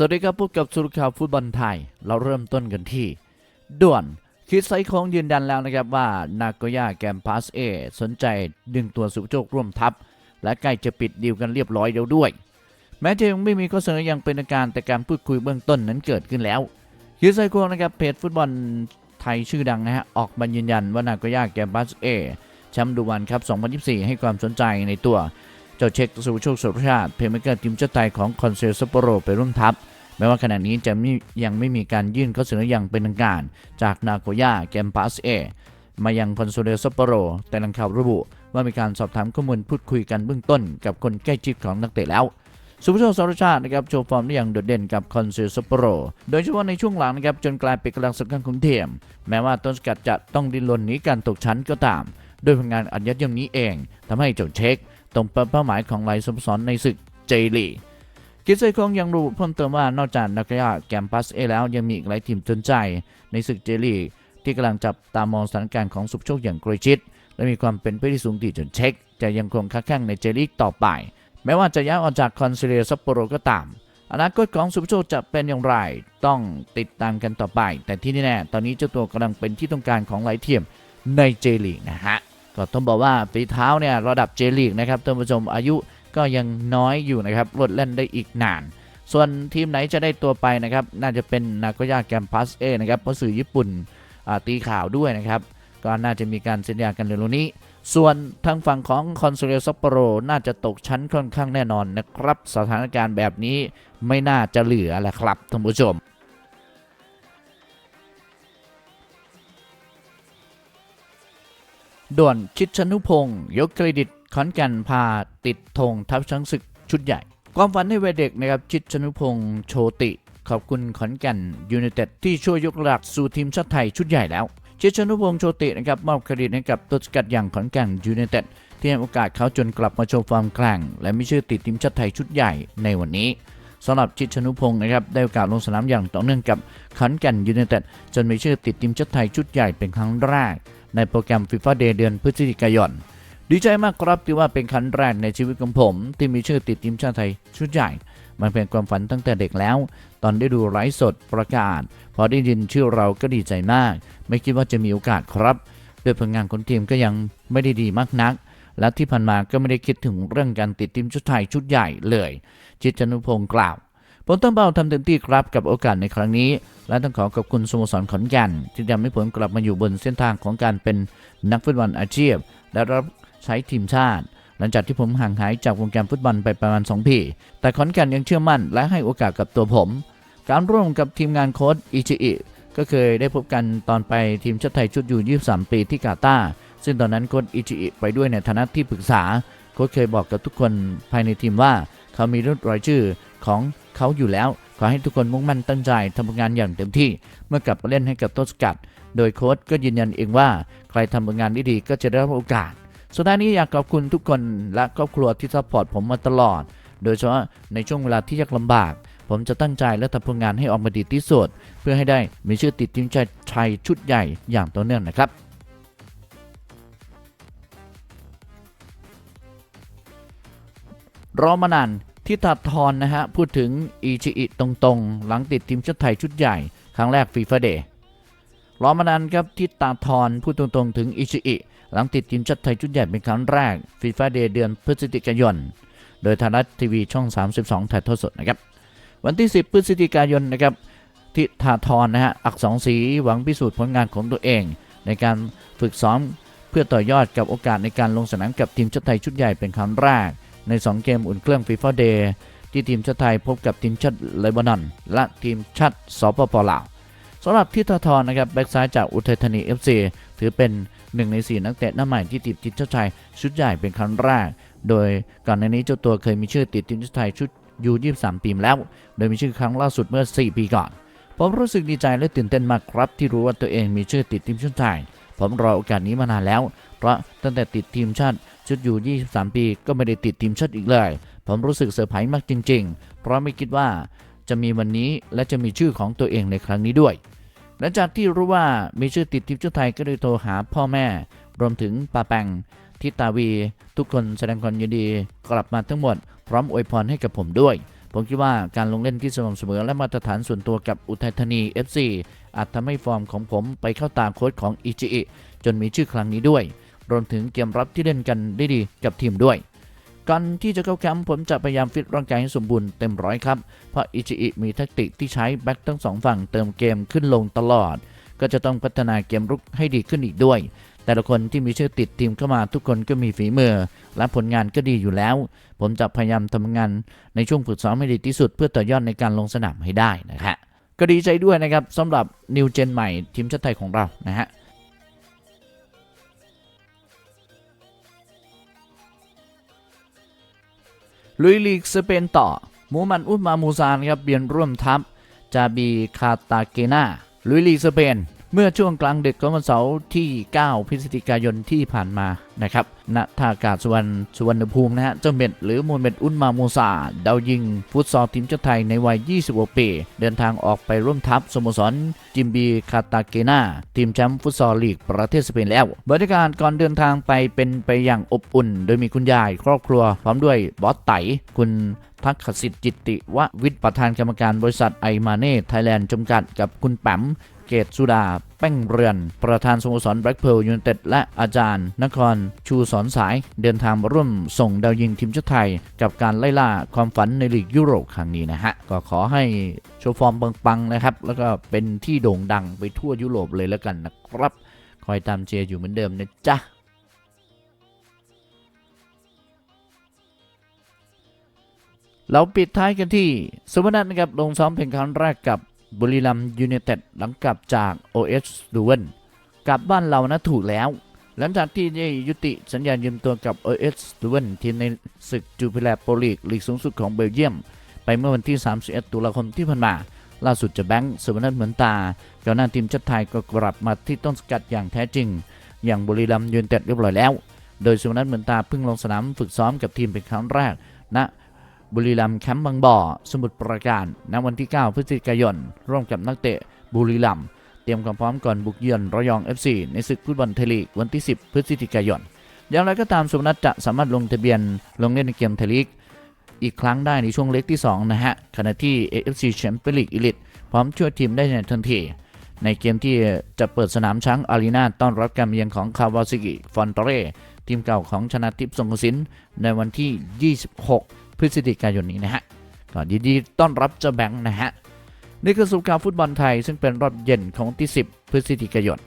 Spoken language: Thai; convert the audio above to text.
สวัสดีครับพบกับสุรข่าวฟุตบอลไทย เราเริ่มต้นกันที่ ด่วนคิดไซโคงยืนยันแล้วนะครับว่า นาโกย่าแกมพาสเอสนใจดึงตัวสุโชคร่วมทัพ และใกล้จะปิดดีลกันเรียบร้อยแล้วด้วย แม้จะยังไม่มีข้อเสนออย่างเป็นทางการแต่การพูดคุยเบื้องต้นนั้นเกิดขึ้นแล้วคิดไซโคงนะครับเพจฟุตบอลไทยชื่อดังนะฮะออกมายืนยันว่านาโกย่าแกมพาสเอแชมป์ดูวันครับ 2024 ให้ความสนใจในตัว เจ้าเช็คสุโชคสุรชาติเพลย์เมกเกอร์ทีมชาติไทยของคอนเซลซัปโปโรไปร่วมทัพแม้ว่าขณะนี้จะยังไม่มีการยื่นข้อเสนออย่างเป็นทางการ จากนาโกย่าแกมปัสเอมายังคอนโซเดซัปโปโร แต่หลังข่าวระบุว่ามีการสอบถามข้อมูลพูดคุยกันเบื้องต้นกับคนใกล้ชิดของนักเตะแล้วสุภโชคสารชาตินะครับโชว์ฟอร์มได้อย่างโดดเด่นกับคอนเซลซัปโปโร โดยเฉพาะในช่วงหลังนะครับจนกลายเป็นกำลังสำคัญของเทีม แม้ว่าต้นสกัดจะต้องดิ้นรนหนีการตกชั้นก็ตามโดยผลงานอันยอดเยี่ยมนี้เองทำให้เจ้าเช็ค ตรงเป้าหมายของไลน์สโมสรในศึกเจลีกิจไซคงยังระบุเพิ่มเติมว่านอกจากนักยาแกมปัสเอแล้วยังมีอีกหลายทีมสนใจ ในศึกเจลีกที่กำลังจับตามองสถานการณ์ของสุภโชคอย่างใกล้ชิด และมีความเป็นไปได้สูงที่จนเช็คจะยังคงค้าแข่งในเจลีกต่อไป แม้ว่าจะย้ายออกจากคอนซิเลียซัปโปโรก็ตามอนาคตของสุภโชคจะเป็นอย่างไรต้องติดตามกันต่อไป แต่ที่แน่ๆตอนนี้เจ้าตัวกำลังเป็นที่ต้องการของหลายทีมในเจลีกนะฮะ ก็ต้องบอกว่าฝีเท้าเนี่ยระดับเจลีกนะครับท่านผู้ชมอายุก็ยังน้อยอยู่นะครับลดเล่นได้อีกนาน ส่วนทีมไหนจะได้ตัวไปนะครับ น่าจะเป็นนากยาแกมปัสเอนะครับเพราะสื่อญี่ปุ่นตีข่าวด้วยนะครับ ก็น่าจะมีการสัญญากันเร็วๆนี้ ส่วนทางฝั่งของคอนโซเลซัปโปโรน่าจะตกชั้นค่อนข้างแน่นอนนะครับ สถานการณ์แบบนี้ไม่น่าจะเหลือแหละครับท่านผู้ชม ด่วนชิดชนุพงศ์ยกเครดิตขอนแก่นพาติดธงทัพช้างศึกชุดใหญ่ ความฝันในวัยเด็กนะครับชิดชนุพงศ์โชติ ขอบคุณขอนแก่นยูไนเต็ดที่ช่วยยกระดับสู่ทีมชาติไทยชุดใหญ่แล้วชิดชนุพงศ์โชตินะครับมอบเครดิตให้กับตัวสกัดอย่างขอนแก่นยูไนเต็ดที่ให้โอกาสเขาจนกลับมาโชว์ฟอร์มแกร่ง และมีชื่อติดทีมชาติไทยชุดใหญ่ในวันนี้สำหรับชิดชนุพงศ์นะครับได้โอกาสลงสนามอย่างต่อเนื่องกับขอนแก่นยูไนเต็ดจนมีชื่อติดทีมชาติไทยชุดใหญ่เป็นครั้งแรก ในโปรแกรม FIFA Day เดือนพฤศจิกายน ดีใจมากครับที่ว่าเป็นครั้งแรกในชีวิตของผม ที่มีชื่อติดทีมชาติไทยชุดใหญ่ มันเป็นความฝันตั้งแต่เด็กแล้ว ตอนได้ดูไลฟ์สดประกาศ พอได้ยินชื่อเราก็ดีใจมาก ไม่คิดว่าจะมีโอกาสครับด้วยผลงานของทีมก็ยังไม่ได้ดีมากนักและที่ผ่านมาก็ไม่ได้คิดถึงเรื่องการติดทีมชุดไทยชุดใหญ่เลย จิตรนุพงศ์กล่าว ผมตั้งเป้าทำเต็มที่ครับกับโอกาสในครั้งนี้ และต้องขอขอบคุณสโมสรขอนแก่นที่ทำให้ผมกลับมาอยู่บนเส้นทางของการเป็นนักฟุตบอลอาชีพ และรับใช้ทีมชาติ หลังจากที่ผมห่างหายจากวงการฟุตบอลไปประมาณ2ปีแต่ขอนแก่นยังเชื่อมั่น และให้โอกาสกับตัวผม การร่วมกับทีมงานโค้ชอิชิอิก็เคยได้พบกันตอนไปทีมชาติไทยชุดอยู่ 23 ปีที่กาตาร์ซึ่งตอนนั้นโค้ชอิชิอิไปด้วยในฐานะที่ปรึกษา โค้ชเคยบอกกับทุกคนภายในทีมว่า เขามีรุ่นรายชื่อ ของเขาอยู่แล้ว ขอให้ทุกคนมุ่งมั่นตั้งใจทำงานอย่างเต็มที่ เมื่อกลับมาเล่นให้กับต้นสกัด โดยโค้ชก็ยืนยันเองว่า ใครทำงานได้ดีก็จะได้รับโอกาส สุดท้ายนี้อยากขอบคุณทุกคนและครอบครัวที่ซัพพอร์ตผมมาตลอด โดยเฉพาะในช่วงเวลาที่ยากลำบาก ผมจะตั้งใจและทำผลงานให้ออกมาดีที่สุด เพื่อให้ได้มีชื่อติดทีมชาติไทยชุดใหญ่อย่างต่อเนื่องนะครับรอมานาน ที่ตัดทอนนะฮะ พูดถึงอีชิอิตรงๆ หลังติดทีมชาติไทยชุดใหญ่ ครั้งแรกฟีฟ่าเดย์รอมานานครับที่ตาทอนพูดตรงๆ ถึงอิชิอิหลังติดทีมชาติไทยชุดใหญ่เป็นครั้งแรกฟีฟ่าเดย์เดือนพฤศจิกายน โดยไทยรัฐทีวีช่อง 32 ถ่ายทอดสดนะครับ วันที่ 10 พฤศจิกายนนะครับที่ทาทรนะฮะอักษรศรีหวังพิสูจน์ผลงานของตัวเอง ในการฝึกซ้อมเพื่อต่อยอดกับโอกาสในการลงสนามกับทีมชาติไทยชุดใหญ่เป็นครั้งแรก ใน 2 เกมอุ่นเครื่องฟีฟ่าเดย์ที่ทีมชาติไทยพบกับทีมชาติเลบานอนและทีมชาติสปปลาวสำหรับทิทาทรนะครับแบ็กซ้ายจากอุทัยธานี FC ถือเป็นหนึ่งใน 4 นักเตะหน้าใหม่ที่ติดทีมชาติไทยชุดใหญ่เป็นครั้งแรก โดยก่อนหน้านี้เจ้าตัวเคยมีชื่อติดทีมชาติไทยชุดยู23ปีมแล้ว โดยมีชื่อครั้งล่าสุดเมื่อ 4 ปีก่อน ผมรู้สึกดีใจและตื่นเต้นมากครับ ที่รู้ว่าตัวเองมีชื่อติดทีมชาติไทยผมรอโอกาสนี้มานานแล้ว เพราะตั้งแต่ติดทีมชาติ ชุดอยู่ 23 ปีก็ไม่ได้ติดทีมชาติอีกเลย ผมรู้สึกเซอร์ไพรส์มากจริง ๆ เพราะไม่คิดว่าจะมีวันนี้และจะมีชื่อของตัวเองในครั้งนี้ด้วย หลังจากที่รู้ว่ามีชื่อติดทีมชาติไทยก็เลยโทรหาพ่อแม่ รวมถึงป้าแปงทิตาวี ทุกคนแสดงความยินดีกลับมาทั้งหมด พร้อมอวยพรให้กับผมด้วย ผมคิดว่าการลงเล่นที่สม่ำเสมอและมาตรฐานส่วนตัวกับอุทัยธานี FC อาจทำให้ฟอร์มของผมไปเข้าตามโค้ชของอิจิอิจนมีชื่อครั้งนี้ด้วย รวมถึงเกมรับที่เล่นกันได้ดีกับทีมด้วยก่อนที่จะเข้าแคมป์ผมจะพยายามฟิตร่างกายให้สมบูรณ์เต็มร้อยครับ เพราะอิจิอิมีแทคติกที่ใช้แบ็คทั้งสองฝั่งเติมเกมขึ้นลงตลอด ก็จะต้องพัฒนาเกมรุกให้ดีขึ้นอีกด้วย แต่ละคนที่มีชื่อติดทีมเข้ามาทุกคนก็มีฝีมือ และผลงานก็ดีอยู่แล้ว ผมจะพยายามทำงานในช่วงฝึกซ้อมให้ดีที่สุด เพื่อต่อยอดในการลงสนามให้ได้นะฮะก็ดีใจด้วยนะครับสำหรับนิวเจนใหม่ทีมชาติไทยของเรานะฮะ ลุยลีกสเปนต่อ มูมันอุสมามูซานครับเบียนร่วมทัพจาบีคาตาเกนาลุยลีกสเปน เมื่อช่วงกลางดึกของวันเสาร์ที่ 9 พฤศจิกายนที่ผ่านมานะครับณท่าอากาศสุวรรณสุวรรณภูมินะฮะ เจ้าเม็ดหรือมูเม็ดอุนมามูซาดาวยิง ฟุตซอลทีมชาติไทยในวัย 26 ปี เดินทางออกไปร่วมทัพสโมสร จิมบีคาตาเกนาทีมแชมป์ฟุตซอลลีกประเทศสเปนแล้ว บรรยากาศก่อนเดินทางไปเป็นไปอย่างอบอุ่น โดยมีคุณยายครอบครัว พร้อมด้วยบอสไตคุณ ทักขสิทธิ์จิตติววิทย์ประธานกรรมการบริษัทไอมาเน่ไทยแลนด์จำกัดกับคุณแปมเกตสุดา แป้งเรือน ประธานสโมสรแบล็กเพลยูไนเต็ดและอาจารย์ นคร ชูสอนสาย เดินทางมาร่วมส่งดาวยิงทีมชาติไทย กับการไล่ล่าความฝันในลีกยุโรปครั้งนี้นะฮะ ก็ขอให้โชว์ฟอร์มปังๆนะครับ แล้วก็เป็นที่โด่งดังไปทั่วยุโรปเลยแล้วกันนะครับ คอยตามเชียร์อยู่เหมือนเดิมนะจ๊ะ เราปิดท้ายกันที่สุวรรณนะครับลงซ้อมเป็นครั้งแรกกับบุรีรัมย์ยูไนเต็ดหลังกลับจาก OS ดูเวนกลับบ้านเรานะถูกแล้ว หลังจากที่ได้ยุติสัญญาณยืมตัวกับ OS ดูเวนทีมในศึกจูพิแลโปลีกลีกสูงสุดของเบลเยียม ไปเมื่อวันที่ 31 ตุลาคมที่ผ่านมา ล่าสุดจะแบงค์สุวรรณเหมือนตาเจ้าหน้าทีมชาติไทยก็กลับมาที่ต้นสกัดอย่างแท้จริง อย่างบุรีรัมย์ยูไนเต็ดเรียบร้อยแล้ว โดยสุวรรณเหมือนตาเพิ่งลงสนามฝึกซ้อมกับทีมเป็นครั้งแรกณ บุรีรัมย์แคมป์บางบ่อ สมุทรปราการ ณ วันที่ 9 พฤศจิกายน ร่วมกับนักเตะบุรีรัมย์ เตรียมความพร้อมก่อนบุกเยือนระยอง FC ในศึกฟุตบอลไทยลีกวันที่ 10 พฤศจิกายน อย่างไรก็ตามสุวรรจะสามารถลงทะเบียนลงเล่นในเกมไทยลีกอีกครั้งได้ในช่วงเล็กที่ 2 นะฮะ ขณะที่ AFC Champions League Elite พร้อมช่วยทีมได้ในทันที ในเกมที่จะเปิดสนามช้างอารีนาต้อนรับการเยือนของคาวาซิกิฟอนเตเรทีมเก่าของชนะทิพย์สงกสินในวันที่ 26 พฤศจิกายนนี้นะฮะก็ยินดีต้อนรับเจ้าแบงค์นะฮะนี่คือสุขการฟุตบอลไทยซึ่งเป็นรอบเย็นของที่ 10 พฤศจิกายน